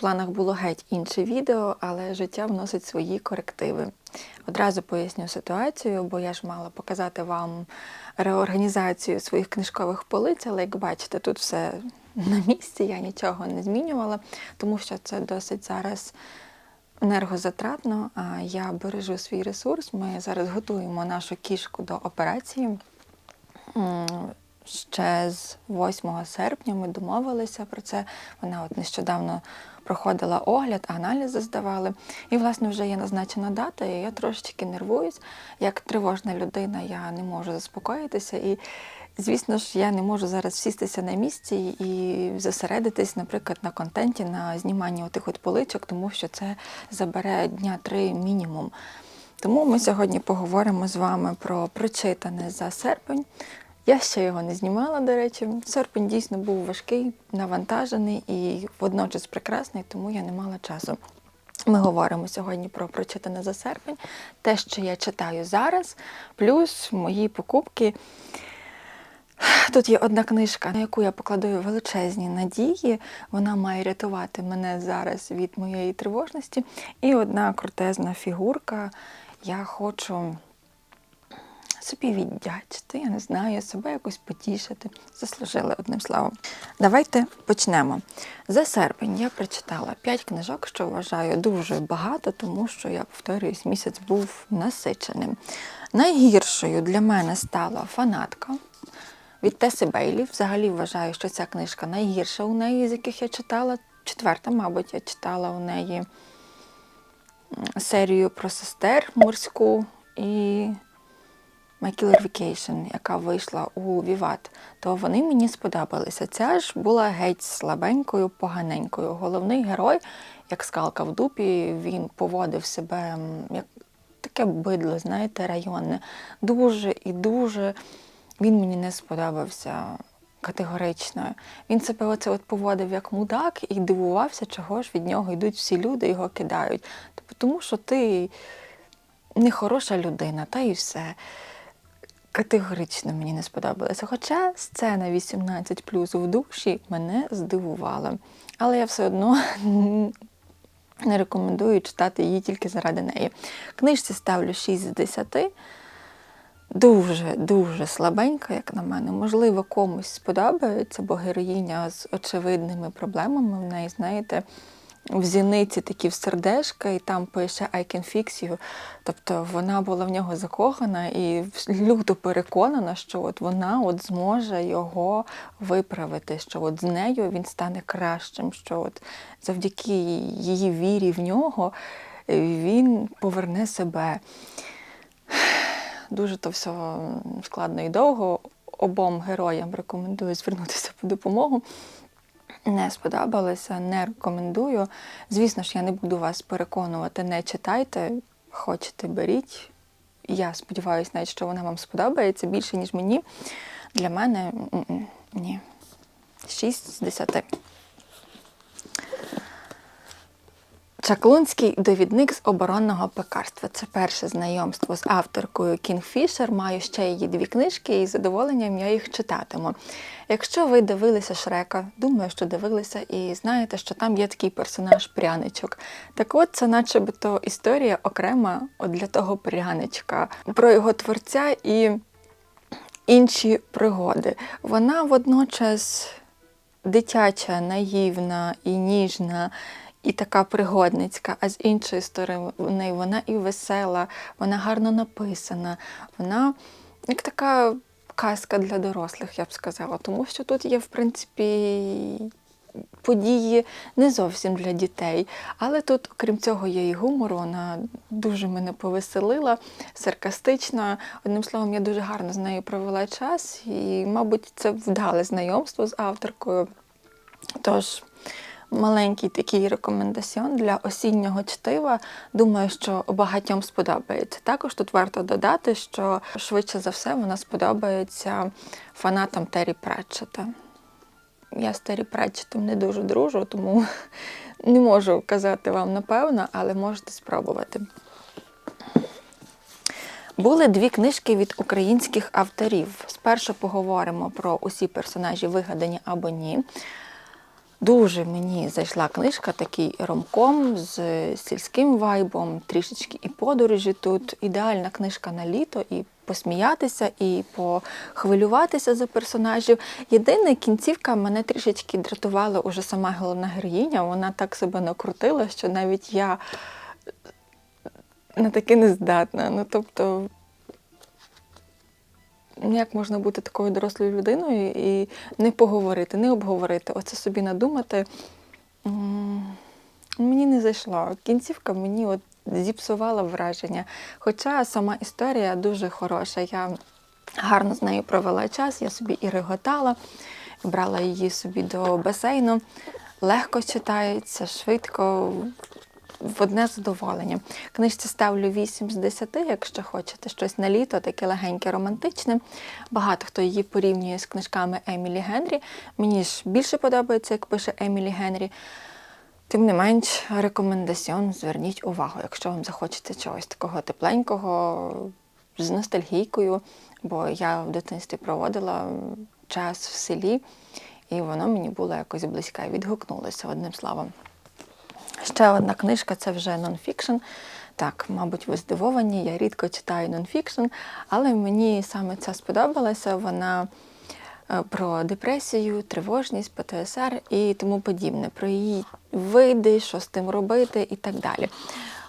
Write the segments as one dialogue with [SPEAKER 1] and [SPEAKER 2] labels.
[SPEAKER 1] планах було геть інше відео, але життя вносить свої корективи. Одразу поясню ситуацію, бо я ж мала показати вам реорганізацію своїх книжкових полиць, але як бачите, тут все на місці, я нічого не змінювала, тому що це досить зараз енергозатратно. Я бережу свій ресурс. Ми зараз готуємо нашу кішку до операції. Ще з 8 серпня ми домовилися про це. Вона от нещодавно проходила огляд, аналізи здавали. І, власне, вже є назначена дата, і я трошечки нервуюсь. Як тривожна людина, я не можу заспокоїтися. І, звісно ж, я не можу зараз сістися на місці і зосередитись, наприклад, на контенті, на зніманні отих от поличок, тому що це забере дня три мінімум. Тому ми сьогодні поговоримо з вами про прочитане за серпень. Я ще його не знімала, до речі. Серпень дійсно був важкий, навантажений і водночас прекрасний, тому я не мала часу. Ми говоримо сьогодні про прочитане за серпень, те, що я читаю зараз, плюс мої покупки. Тут є одна книжка, на яку я покладу величезні надії. Вона має рятувати мене зараз від моєї тривожності. І одна крутезна фігурка. Я хочу собі віддячити, я не знаю, себе якось потішити. Заслужили одним словом. Давайте почнемо. За серпень я прочитала 5 книжок, що вважаю дуже багато, тому що я повторююсь, місяць був насиченим. Найгіршою для мене стала фанатка. Від Теси Бейлі. Взагалі вважаю, що ця книжка найгірша у неї, з яких я читала. Четверта, мабуть, я читала у неї серію про сестер морську і My Killer Vacation, яка вийшла у Віват, то вони мені сподобалися. Ця ж була геть слабенькою, поганенькою. Головний герой, як скалка в дупі, він поводив себе як таке бидло, знаєте, районне. Дуже і дуже він мені не сподобався категорично. Він себе оце от поводив як мудак і дивувався, чого ж від нього йдуть всі люди, його кидають. Тобто, тому що ти не хороша людина, та і все. Категорично мені не сподобалося. Хоча сцена 18 плюс в душі мене здивувала. Але я все одно не рекомендую читати її тільки заради неї. Книжці ставлю 6 з 10. Дуже-дуже слабенька, як на мене. Можливо, комусь сподобається, бо героїня з очевидними проблемами в неї, знаєте, в зіниці такі в сердешка, і там пише I can fix you. Тобто вона була в нього закохана і люто переконана, що от вона от зможе його виправити, що от з нею він стане кращим, що от завдяки її вірі в нього він поверне себе. Дуже то все складно і довго. Обом героям рекомендую звернутися по допомогу. Не сподобалося, не рекомендую. Звісно ж, я не буду вас переконувати, не читайте, хочете, беріть. Я сподіваюся, навіть, що вона вам сподобається більше, ніж мені. Для мене ні. 6 з 10. Чаклунський довідник з оборонного пекарства. Це перше знайомство з авторкою Кінгфішер. Маю ще її дві книжки і з задоволенням я їх читатиму. Якщо ви дивилися Шрека, думаю, що дивилися, і знаєте, що там є такий персонаж пряничок. Так от це начебто історія окрема от для того пряничка, про його творця і інші пригоди. Вона водночас дитяча, наївна і ніжна. І така пригодницька, а з іншої сторони вона і весела, вона гарно написана, вона як така казка для дорослих, я б сказала. Тому що тут є, в принципі, події не зовсім для дітей. Але тут, окрім цього, є і гумор, вона дуже мене повеселила, саркастична. Одним словом, я дуже гарно з нею провела час, і, мабуть, це вдале знайомство з авторкою. Тож. Маленький такий рекомендаціон для осіннього чтива. Думаю, що багатьом сподобається. Також тут варто додати, що швидше за все вона сподобається фанатам Террі Пратчета. Я з Террі Пратчетом не дуже дружу, тому не можу казати вам напевно, але можете спробувати. Були дві книжки від українських авторів. Спершу поговоримо про усі персонажі, вигадані або ні. Дуже мені зайшла книжка, такий ромком з сільським вайбом, трішечки і подорожі тут. Ідеальна книжка на літо і посміятися, і похвилюватися за персонажів. Єдине, кінцівка мене трішечки дратувала уже сама головна героїня. Вона так себе накрутила, що навіть я на таке не здатна. Ну, тобто, як можна бути такою дорослою людиною і не поговорити, не обговорити, оце собі надумати. Мені не зайшло. Кінцівка мені от зіпсувала враження. Хоча сама історія дуже хороша. Я гарно з нею провела час, я собі і реготала, брала її собі до басейну. Легко читається, швидко, в одне задоволення. Книжці ставлю 8 з 10, якщо хочете щось на літо, таке легеньке, романтичне. Багато хто її порівнює з книжками Емілі Генрі. Мені ж більше подобається, як пише Емілі Генрі. Тим не менш, рекомендаціон зверніть увагу, якщо вам захочеться чогось такого тепленького, з ностальгійкою, бо я в дитинстві проводила час в селі, і воно мені було якось близьке, відгукнулося одним словом. Ще одна книжка це вже нонфікшн. Так, мабуть, ви здивовані, я рідко читаю нонфікшн, але мені саме ця сподобалася. Вона е, про депресію, тривожність, ПТСР і тому подібне, про її види, що з тим робити і так далі.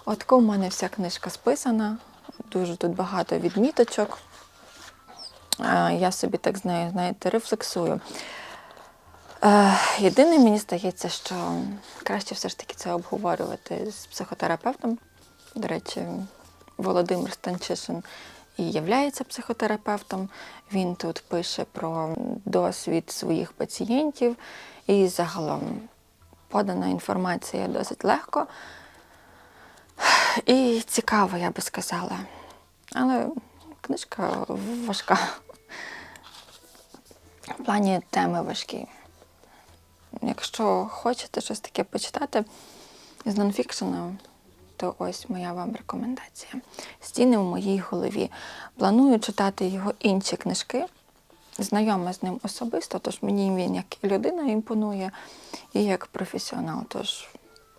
[SPEAKER 1] От у мене вся книжка списана, дуже тут багато відміточок. Е, Я собі так з нею, знаєте, рефлексую. Е, Єдине, мені здається, що краще все ж таки це обговорювати з психотерапевтом. До речі, Володимир Станчишин і являється психотерапевтом. Він тут пише про досвід своїх пацієнтів, і загалом подана інформація досить легко і цікаво, я би сказала. Але книжка важка. В плані теми важкі. Якщо хочете щось таке почитати з нонфікшену, то ось моя вам рекомендація. Стіни в моїй голові. Планую читати його інші книжки. Знайома з ним особисто, тож мені він як людина імпонує і як професіонал, тож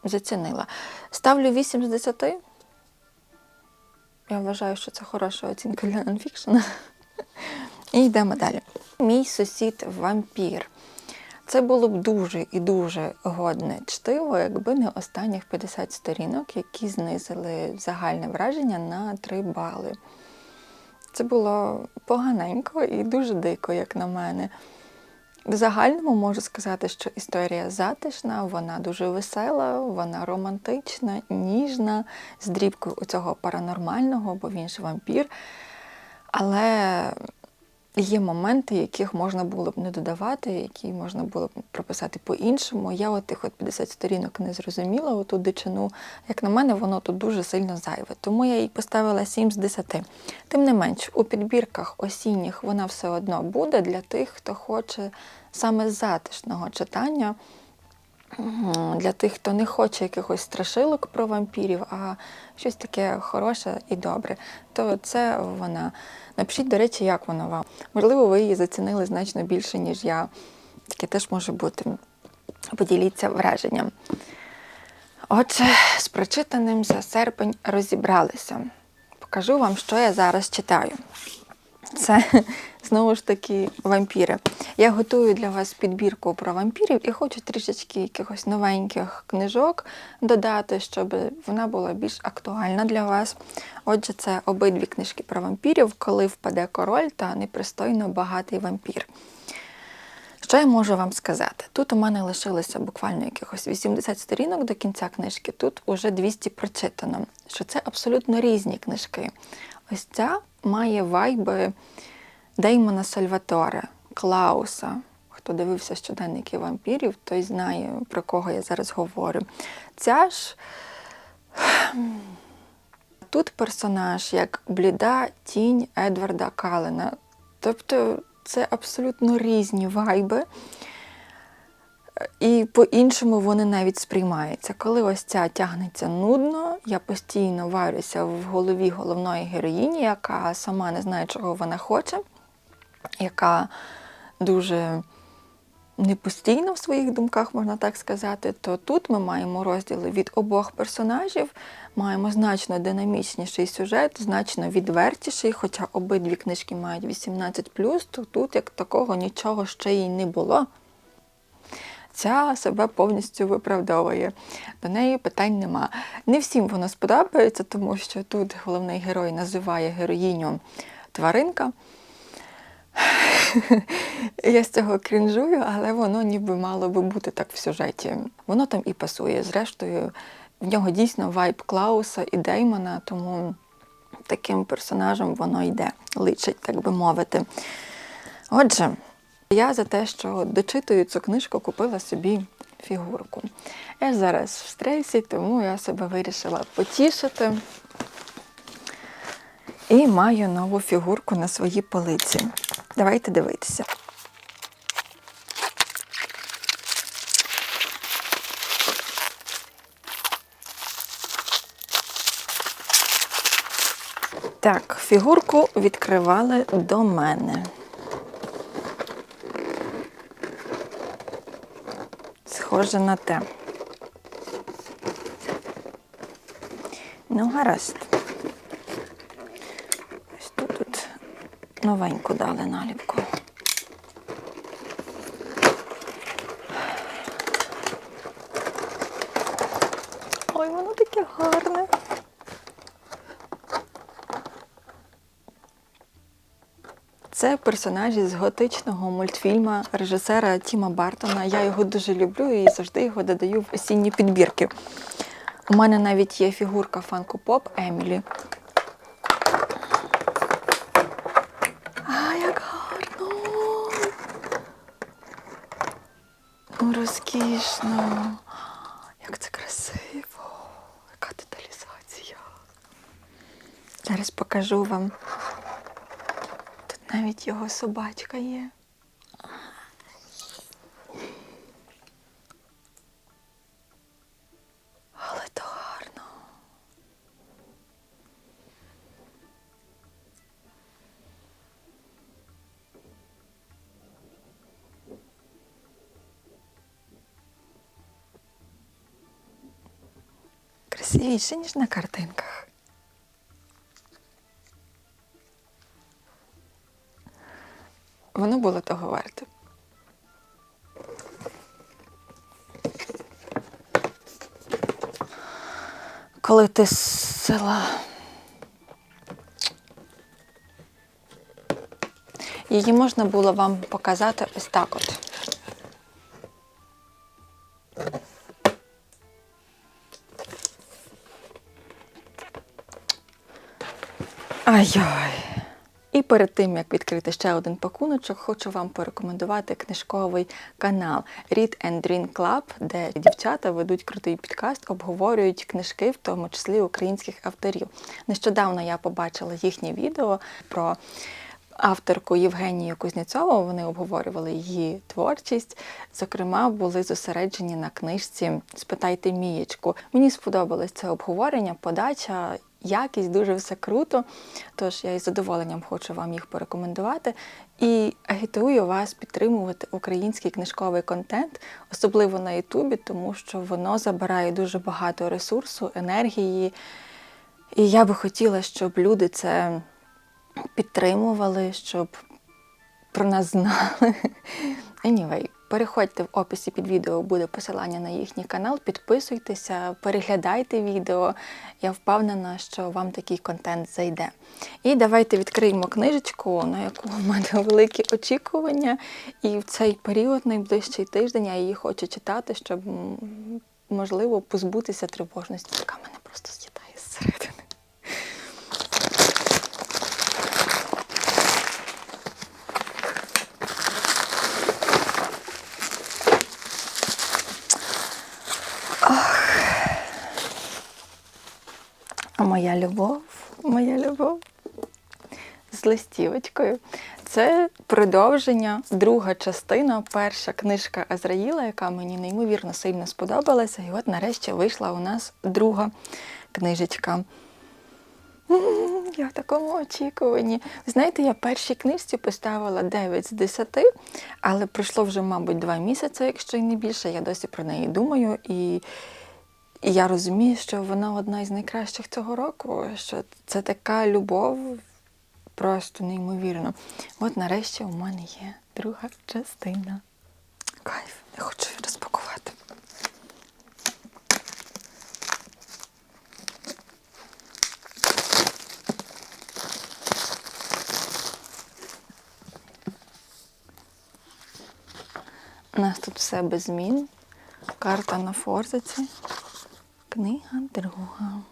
[SPEAKER 1] зацінила. Ставлю 8 з 10. Я вважаю, що це хороша оцінка для нонфікшена. І йдемо далі. Мій сусід вампір. Це було б дуже і дуже годне чтиво, якби не останніх 50 сторінок, які знизили загальне враження на 3 бали. Це було поганенько і дуже дико, як на мене. В загальному можу сказати, що історія затишна, вона дуже весела, вона романтична, ніжна, з дрібкою у цього паранормального, бо він ж вампір. Але Є моменти, яких можна було б не додавати, які можна було б прописати по-іншому. Я от тих от 50 сторінок не зрозуміла оту дичину. Як на мене, воно тут дуже сильно зайве. Тому я їй поставила 7 з 10. Тим не менш, у підбірках осінніх вона все одно буде для тих, хто хоче саме затишного читання. Для тих, хто не хоче якихось страшилок про вампірів, а щось таке хороше і добре, то це вона. Напишіть, до речі, як вона вам. Можливо, ви її зацінили значно більше, ніж я. Таке теж може бути. Поділіться враженням. Отже, з прочитаним за серпень розібралися. Покажу вам, що я зараз читаю. Це знову ж таки вампіри. Я готую для вас підбірку про вампірів і хочу трішечки якихось новеньких книжок додати, щоб вона була більш актуальна для вас. Отже, це обидві книжки про вампірів, коли впаде король та непристойно багатий вампір. Що я можу вам сказати? Тут у мене лишилося буквально якихось 80 сторінок до кінця книжки, тут уже 200 прочитано. Що це абсолютно різні книжки. Ось ця має вайби Деймона Сальваторе, Клауса. Хто дивився щоденники вампірів, той знає, про кого я зараз говорю. Ця ж тут персонаж як бліда тінь Едварда Калена. Тобто це абсолютно різні вайби. І по-іншому вони навіть сприймаються. Коли ось ця тягнеться нудно, я постійно варюся в голові головної героїні, яка сама не знає, чого вона хоче, яка дуже не постійно в своїх думках, можна так сказати, то тут ми маємо розділи від обох персонажів, маємо значно динамічніший сюжет, значно відвертіший, хоча обидві книжки мають 18, то тут як такого нічого ще й не було. Ця себе повністю виправдовує. До неї питань нема. Не всім воно сподобається, тому що тут головний герой називає героїню тваринка. Я з цього крінжую, але воно ніби мало би бути так в сюжеті. Воно там і пасує. Зрештою, в нього дійсно вайб Клауса і Деймона, тому таким персонажем воно йде, личить, так би мовити. Отже, я за те, що дочитую цю книжку, купила собі фігурку. Я зараз в стресі, тому я себе вирішила потішити. І маю нову фігурку на своїй полиці. Давайте дивитися. Так, фігурку відкривали до мене. Схоже на те. Ну, гаразд. Ось тут, тут новеньку дали наліпку. Ой, воно таке гарне. Це персонажі з готичного мультфільму режисера Тіма Бартона. Я його дуже люблю і завжди його додаю в осінні підбірки. У мене навіть є фігурка фанку Поп Емілі. А, як гарно! Ну, розкішно. Як це красиво! Яка деталізація. Зараз покажу вам. Навіть його собачка є. Але то гарно. Красивіше, ніж на картинках. Воно було того варте. Коли ти з села. Її можна було вам показати ось так от. Ай-ой. І перед тим, як відкрити ще один пакуночок, хочу вам порекомендувати книжковий канал Read and Drink Club, де дівчата ведуть крутий підкаст, обговорюють книжки, в тому числі українських авторів. Нещодавно я побачила їхнє відео про авторку Євгенію Кузнєцову. Вони обговорювали її творчість. Зокрема, були зосереджені на книжці Спитайте Мієчку. Мені сподобалось це обговорення, подача. Якість дуже все круто, тож я із задоволенням хочу вам їх порекомендувати і агітую вас підтримувати український книжковий контент, особливо на Ютубі, тому що воно забирає дуже багато ресурсу, енергії. І я би хотіла, щоб люди це підтримували, щоб про нас знали. Anyway, переходьте в описі під відео, буде посилання на їхній канал, підписуйтеся, переглядайте відео. Я впевнена, що вам такий контент зайде. І давайте відкриємо книжечку, на яку у мене великі очікування. І в цей період, найближчий тиждень, я її хочу читати, щоб можливо позбутися тривожності, яка мене просто з'їдає зсередини. А любов, моя любов з листівочкою. Це продовження, друга частина, перша книжка Азраїла, яка мені неймовірно сильно сподобалася. І от нарешті вийшла у нас друга книжечка. Я в такому очікуванні. Знаєте, я першій книжці поставила 9 з 10, але пройшло вже, мабуть, 2 місяці, якщо й не більше. Я досі про неї думаю. І, і я розумію, що вона одна із найкращих цього року, що це така любов просто неймовірно. От нарешті у мене є друга частина. Кайф, я хочу її розпакувати. У нас тут все без змін. Карта на форзиці. Книга друга.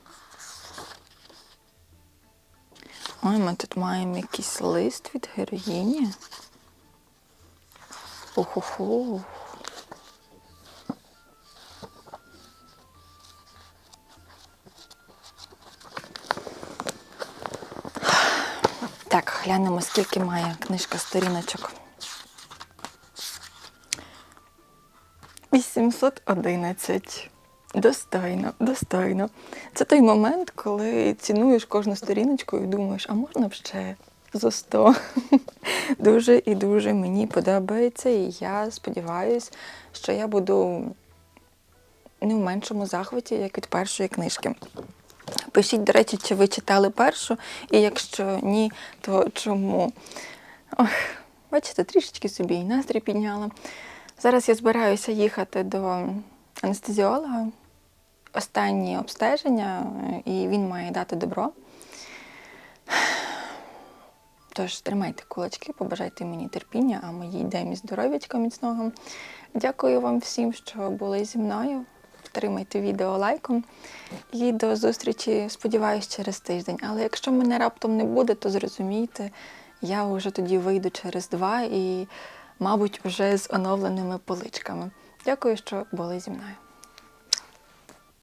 [SPEAKER 1] Ой, ми тут маємо якийсь лист від героїні. Уху-ху. Так, глянемо, скільки має книжка сторіночок. 811. Достойно, достойно. Це той момент, коли цінуєш кожну сторіночку і думаєш, а можна б ще за 100. Дуже і дуже мені подобається, і я сподіваюся, що я буду не в меншому захваті, як від першої книжки. Пишіть, до речі, чи ви читали першу, і якщо ні, то чому? Ох, бачите, трішечки собі і настрій підняла. Зараз я збираюся їхати до анестезіолога. Останні обстеження, і він має дати добро. Тож тримайте кулачки, побажайте мені терпіння, а моїй демі здоров'ячка міцного. Дякую вам всім, що були зі мною. Підтримайте відео лайком. І до зустрічі, сподіваюсь, через тиждень. Але якщо мене раптом не буде, то зрозумійте, я вже тоді вийду через два і, мабуть, вже з оновленими поличками. Дякую, що були зі мною.